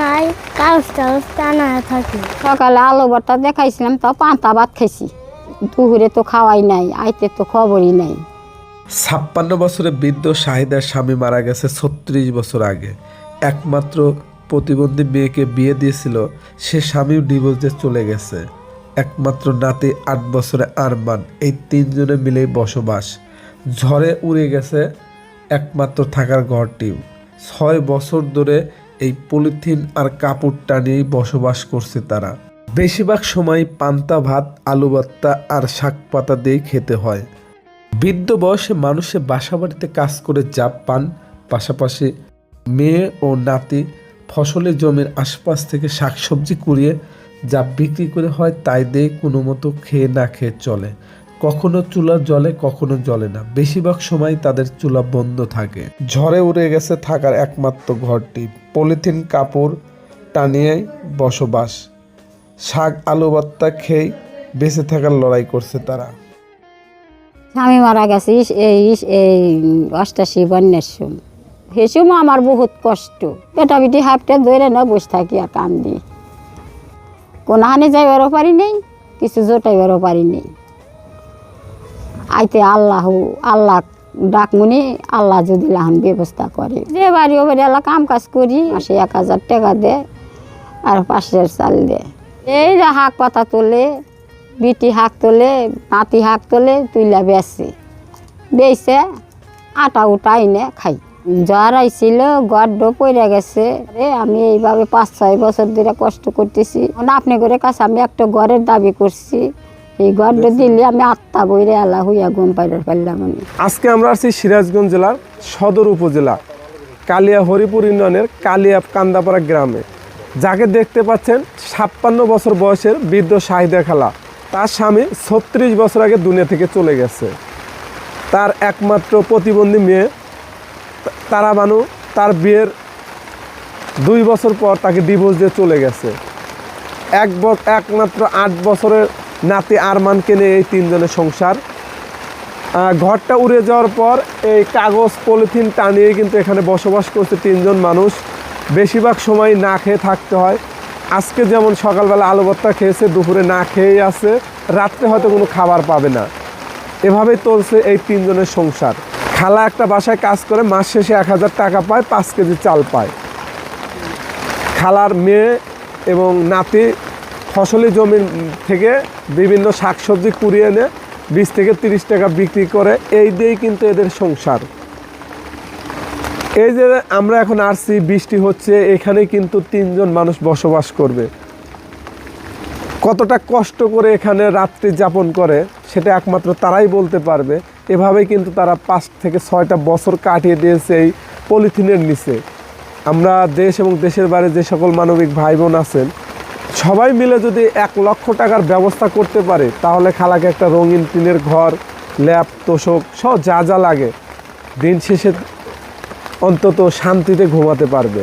নাই কাগজ টাগজ টানা থাকি। সকালে আলু ভর্তা দেখাইছিলাম তো পান্তা ভাত খাইছি। দুপুরে তো খাওয়াই নাই আইতে তো খবরই নাই। ছাপ্পান্ন বছরে বৃদ্ধ শাহিদার স্বামী মারা গেছে ছত্রিশ বছর আগে। একমাত্র প্রতিবন্ধী মেয়েকে বিয়ে দিয়েছিল সে স্বামীও ডিভোর্সে চলে গেছে। একমাত্র নাতি আট বছরে আরমান এই তিনজনে মিলেই বসবাস। ঝড়ে উড়ে গেছে একমাত্র থাকার ঘরটিও। ছয় বছর ধরে এই পলিথিন আর কাপড় টানিয়েই বসবাস করছে তারা। বেশিরভাগ সময় পান্তা ভাত, আলু ভর্তা আর শাক পাতা দিয়ে খেতে হয়। বৃদ্ধ বয়সে মানুষে বাসাবাড়িতে কাজ করে জাপ পান। পাশাপাশি মেয়ে ও নাতি ফসলের জমির আশপাশ থেকে শাকসবজি কুড়িয়ে যা বিক্রি করে হয় তাই দিয়ে কোনো মতো খেয়ে না খেয়ে চলে। কখনো চুলা জলে কখনো জলে না। বেশিরভাগ সময় তাদের চুলা বন্ধ থাকে। ঝড়ে উড়ে গেছে থাকার একমাত্র ঘরটি। পলিথিন, কাপড় টানিয়ে বসবাস। শাক, আলু, ভর্তা খেয়ে বেঁচে থাকার লড়াই করছে তারা। স্বামী মারা গেছে এই এই, অষ্টাশি, বন্যার সময়। সে সময় আমার বহুত কষ্ট। বেটা বেটি হাফটা ধরে না বসে থাকি আর কান দিয়ে কোনো হানে যাইবারও পারি নেই, কিছু জোটাইবারও পারি নেই। আইতে আল্লাহ আল্লাহ ডাকমুনি আল্লাহ যদি লাহান ব্যবস্থা করে। যে বাড়ি ও বাড়ি আল্লাহ কাম কাজ করি, মাসে এক হাজার টাকা দেয় আর পাশের চাল দেয় এই যে হাক পাতা তোলে, বিটি হাক তোলে, নাতি হাক তোলে, তুইলা বেচে। বেচে আটা উটা এনে খাই। জ্বর আইছিল গড্ড পড়ে গেছে। রে আমি এইভাবে পাঁচ ছয় বছর ধরে কষ্ট করতেছি। আপনি করে কাছে আমি একটা ঘরের দাবি করছি। এই গড্ড দিলে আমি আত্মা বইরে আল্লাহ হইয়া ঘুম পাইতে পারলাম আমি। আজকে আমরা আছি সিরাজগঞ্জ জেলার সদর উপজেলা, কালিয়া হরিপুর ইউনিয়নের কালিয়া কান্দাপাড়া গ্রামে। যাকে দেখতে পাচ্ছেন, ছাপ্পান্ন বছর বয়সের বৃদ্ধ শাহিদা খালা। তার স্বামী ছত্রিশ বছর আগে দুনিয়া থেকে চলে গেছে। তার একমাত্র প্রতিবন্ধী মেয়ে তারা বানু তার বিয়ের দুই বছর পর তাকে ডিভোর্স দিয়ে চলে গেছে। এক একমাত্র আট বছরের নাতি আরমানকে নিয়ে এই তিনজনের সংসার। ঘরটা উড়ে যাওয়ার পর এই কাগজ, পলিথিন টানিয়ে কিন্তু এখানে বসবাস করছে তিনজন মানুষ। বেশিরভাগ সময় না খেয়ে থাকতে হয়। আজকে যেমন সকালবেলা আলু ভর্তা খেয়েছে, দুপুরে না খেয়েই আছে, রাত্রে হয়তো কোনো খাবার পাবে না। এভাবেই চলছে এই তিনজনের সংসার। খালা একটা বাসায় কাজ করে, মাস শেষে এক হাজার টাকা পায়, পাঁচ কেজি চাল পায়। খালার মেয়ে এবং নাতি ফসলি জমির থেকে বিভিন্ন শাকসবজি কুড়িয়ে এনে বিশ থেকে তিরিশ টাকা বিক্রি করে, এই দিয়েই কিন্তু এদের সংসার। এই যে আমরা এখন আসছি, বৃষ্টি হচ্ছে, এখানে কিন্তু তিনজন মানুষ বসবাস করবে। কতটা কষ্ট করে এখানে রাত্রি যাপন করে, সেটা একমাত্র তারাই বলতে পারবে। এভাবেই কিন্তু তারা পাঁচ থেকে ছয়টা বছর কাটিয়ে দিয়েছে এই পলিথিনের নিচে। আমরা দেশ এবং দেশের বাইরে যে সকল মানবিক ভাই বোন আছেন সবাই মিলে যদি এক লক্ষ টাকার ব্যবস্থা করতে পারে, তাহলে খালাকে একটা রঙিন টিনের ঘর ল্যাপ তোষক সব যা যা লাগে, দিন শেষে অন্তত শান্তিতে ঘুমাতে পারবে।